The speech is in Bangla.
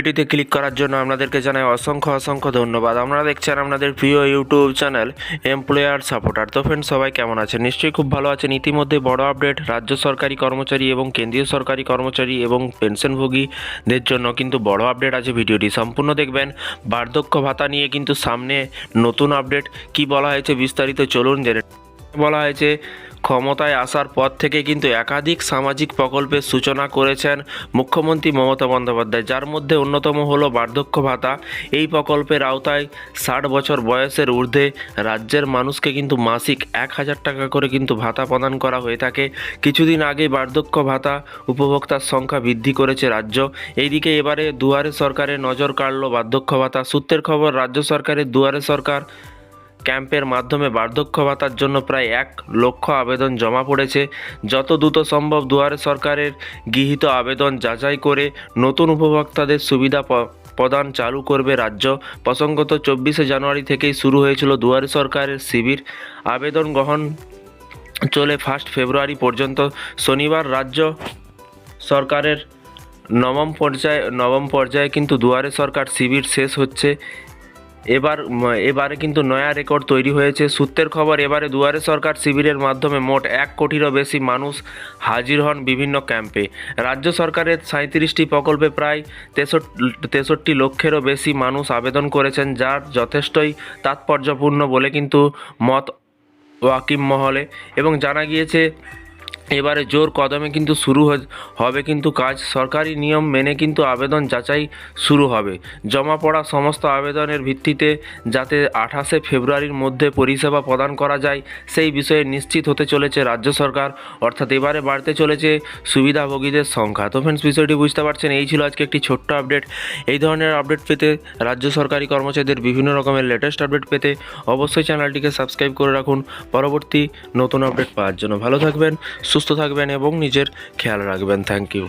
ভিডিওটিতে ক্লিক করার জন্য আপনাদেরকে জানাই অসংখ্য অসংখ্য ধন্যবাদ। আপনারা দেখছেন আপনাদের প্রিয় ইউটিউব চ্যানেল এমপ্লয়ার সাপোর্টার তো ফ্রেন্ড সবাই কেমন আছেন? নিশ্চয়ই খুব ভালো আছেন। ইতিমধ্যে বড় আপডেট রাজ্য সরকারি কর্মচারী এবং কেন্দ্রীয় সরকারি কর্মচারী এবং পেনশনভোগীদের জন্য কিন্তু বড় আপডেট আছে ভিডিওটি। সম্পূর্ণ দেখবেন। বার্ধক্য ভাতা নিয়ে কিন্তু সামনে নতুন আপডেট কি বলা হয়েছে বিস্তারিত চলুন জেনে বলা হয়েছে ক্ষমতায় আসার পর থেকে কিন্তু একাধিক সামাজিক প্রকল্পের সূচনা করেছেন মুখ্যমন্ত্রী মমতা বন্দ্যোপাধ্যায়, যার মধ্যে অন্যতম হলো বার্ধক্য ভাতা। এই প্রকল্পের আওতায় ষাট বছর বয়সের ঊর্ধ্বে রাজ্যের মানুষকে কিন্তু মাসিক এক হাজার টাকা করে কিন্তু ভাতা প্রদান করা হয়ে থাকে। কিছুদিন আগে বার্ধক্য ভাতা উপভোক্তার সংখ্যা বৃদ্ধি করেছে রাজ্য। এইদিকে এবারে দুয়ারে সরকারের নজর কাড়ল বার্ধক্য ভাতা। সূত্রের খবর, রাজ্য সরকারের দুয়ারে সরকার ক্যাম্পের মাধ্যমে বার্ধক্য ভাতার জন্য প্রায় এক লক্ষ আবেদন জমা পড়েছে। যত দ্রুত সম্ভব দুয়ারে সরকারের গৃহীত আবেদন যাচাই করে নতুন উপভোক্তাদের সুবিধা প্রদান চালু করবে রাজ্য। প্রসঙ্গত চব্বিশে জানুয়ারি থেকেই শুরু হয়েছিল দুয়ারে সরকারের শিবির। আবেদন গ্রহণ চলে ফার্স্ট ফেব্রুয়ারি পর্যন্ত। শনিবার রাজ্য সরকারের নবম পর্যায়ে নবম পর্যায়ে কিন্তু দুয়ারে সরকার শিবির শেষ হচ্ছে। এবার এবারে কিন্তু নয়া রেকর্ড তৈরি হয়েছে। সূত্রের খবর, এবারে দুয়ারে সরকার শিবিরের মাধ্যমে মোট এক কোটিরও বেশি মানুষ হাজির হন বিভিন্ন ক্যাম্পে। রাজ্য সরকারের সাঁত্রিশটি প্রকল্পে প্রায় তেষট্টি তেষট্টি লক্ষেরও বেশি মানুষ আবেদন করেছেন, যার যথেষ্টই তাৎপর্যপূর্ণ বলে কিন্তু মত ওয়াকিম মহলে। এবং জানা গিয়েছে এবারে জোর কদমে কিন্তু শুরু হবে কিন্তু কাজ। সরকারি নিয়ম মেনে কিন্তু আবেদন যাচাই শুরু হবে। জমা পড়া সমস্ত আবেদনের ভিত্তিতে যাতে আঠাশে ফেব্রুয়ারির মধ্যে পরিষেবা প্রদান করা যায়, সেই বিষয়ে নিশ্চিত হতে চলেছে রাজ্য সরকার। অর্থাৎ এবারে বাড়তে চলেছে সুবিধাভোগীদের সংখ্যা। তো ফ্রেন্ডস বিষয়টি বুঝতে পারছেন, এই ছিল আজকে একটি ছোট্ট আপডেট এই ধরনের আপডেট পেতে রাজ্য সরকারি কর্মচারীদের বিভিন্ন রকমের লেটেস্ট আপডেট পেতে অবশ্যই চ্যানেলটিকে সাবস্ক্রাইব করে রাখুন। পরবর্তী নতুন আপডেট পাওয়ার জন্য। ভালো থাকবেন সুস্থ থাকবেন এবং নিজের খেয়াল রাখবেন। Thank you